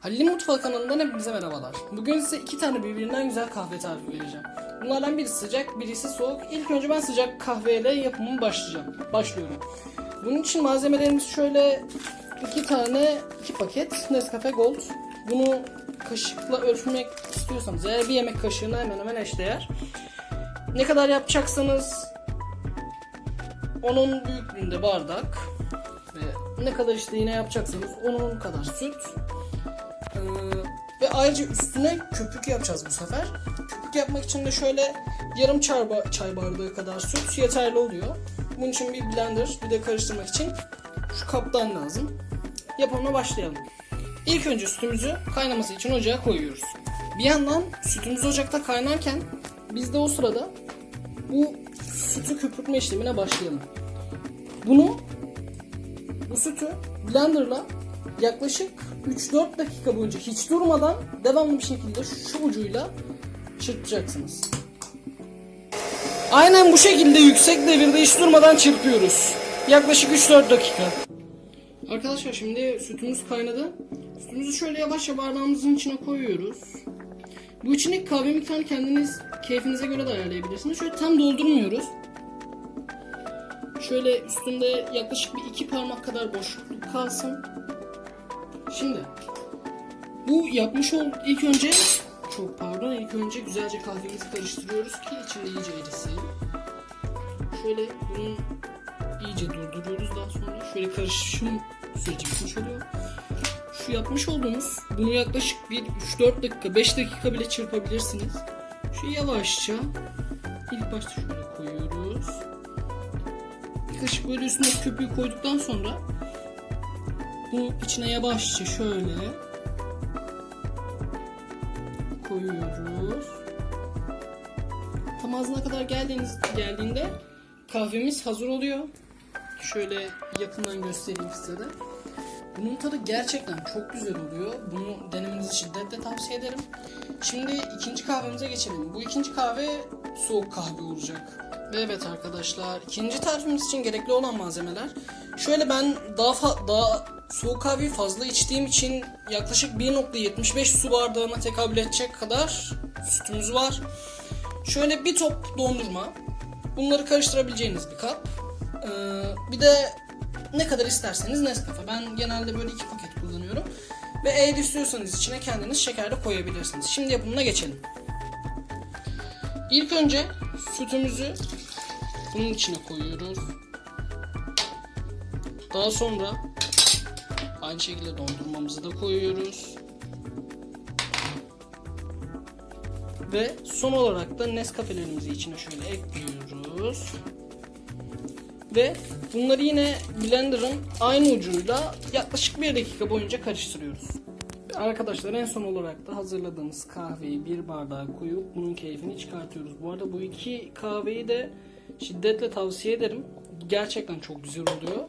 Halil'in Mutfağı kanalından hepinize merhabalar. Bugün size iki tane birbirinden güzel kahve tarifi vereceğim. Bunlardan birisi sıcak, birisi soğuk. İlk önce ben sıcak kahveyle yapımı başlayacağım. Başlıyorum. Bunun için malzemelerimiz şöyle iki tane, iki paket Nescafe Gold. Bunu kaşıkla ölçmek istiyorsanız eğer bir yemek kaşığına hemen hemen eşdeğer. Ne kadar yapacaksanız onun büyüklüğünde bardak ve ne kadar işte yine yapacaksanız onun kadar süt ve ayrıca üstüne köpük yapacağız bu sefer. Köpük yapmak için de şöyle yarım çay, ba- çay bardağı kadar süt yeterli oluyor. Bunun için bir blender bir de karıştırmak için şu kaptan lazım. Yapımına başlayalım. İlk önce sütümüzü kaynaması için ocağa koyuyoruz. Bir yandan sütümüz ocakta kaynarken biz de o sırada bu sütü köpürtme işlemine başlayalım. Bunu bu sütü blenderla yaklaşık 3-4 dakika boyunca hiç durmadan devamlı bir şekilde şu ucuyla çırpacaksınız. Aynen bu şekilde yüksek devirde hiç durmadan çırpıyoruz. Yaklaşık 3-4 dakika. Arkadaşlar şimdi sütümüz kaynadı. Sütümüzü şöyle yavaşça bardağımızın içine koyuyoruz. Bu içindeki kahve miktarını kendiniz keyfinize göre de ayarlayabilirsiniz. Şöyle tam doldurmuyoruz. Şöyle üstünde yaklaşık bir iki parmak kadar boşluk kalsın. Şimdi bu yapmış ol ilk önce çok pardon ilk önce güzelce kahvemizi karıştırıyoruz ki içinde iyice erisin. Şöyle bunu iyice durduruyoruz daha sonra şöyle karışım süreci bitmiş oluyor. Şu yapmış olduğumuz bunu yaklaşık bir 3-4 dakika 5 dakika bile çırpabilirsiniz. Şu yavaşça ilk başta şöyle koyuyoruz. Bir kaşık böyle üstüne köpüğü koyduktan sonra bu içine yavaşça şöyle koyuyoruz. Tam ağzına kadar geldiğiniz, geldiğinde kahvemiz hazır oluyor. Şöyle yakından göstereyim size de. Bunun tadı gerçekten çok güzel oluyor. Bunu denemenizi şiddetle tavsiye ederim. Şimdi ikinci kahvemize geçelim. Bu ikinci kahve soğuk kahve olacak. Ve evet arkadaşlar ikinci tarifimiz için gerekli olan malzemeler. Şöyle ben daha daha soğuk kahveyi fazla içtiğim için yaklaşık 1.75 su bardağına tekabül edecek kadar sütümüz var. Şöyle bir top dondurma. Bunları karıştırabileceğiniz bir kap. Ee, bir de ne kadar isterseniz Nescafe. Ben genelde böyle iki paket kullanıyorum. Ve eğer istiyorsanız içine kendiniz şeker de koyabilirsiniz. Şimdi yapımına geçelim. İlk önce sütümüzü bunun içine koyuyoruz. Daha sonra aynı şekilde dondurmamızı da koyuyoruz. Ve son olarak da Nescafe'lerimizi içine şöyle ekliyoruz. Ve bunları yine blenderın aynı ucuyla yaklaşık bir dakika boyunca karıştırıyoruz. Arkadaşlar en son olarak da hazırladığımız kahveyi bir bardağa koyup bunun keyfini çıkartıyoruz. Bu arada bu iki kahveyi de şiddetle tavsiye ederim. Gerçekten çok güzel oluyor.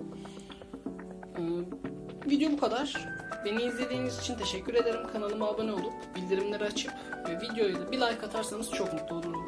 Ee, video bu kadar. Beni izlediğiniz için teşekkür ederim. Kanalıma abone olup bildirimleri açıp ve videoya da bir like atarsanız çok mutlu olurum.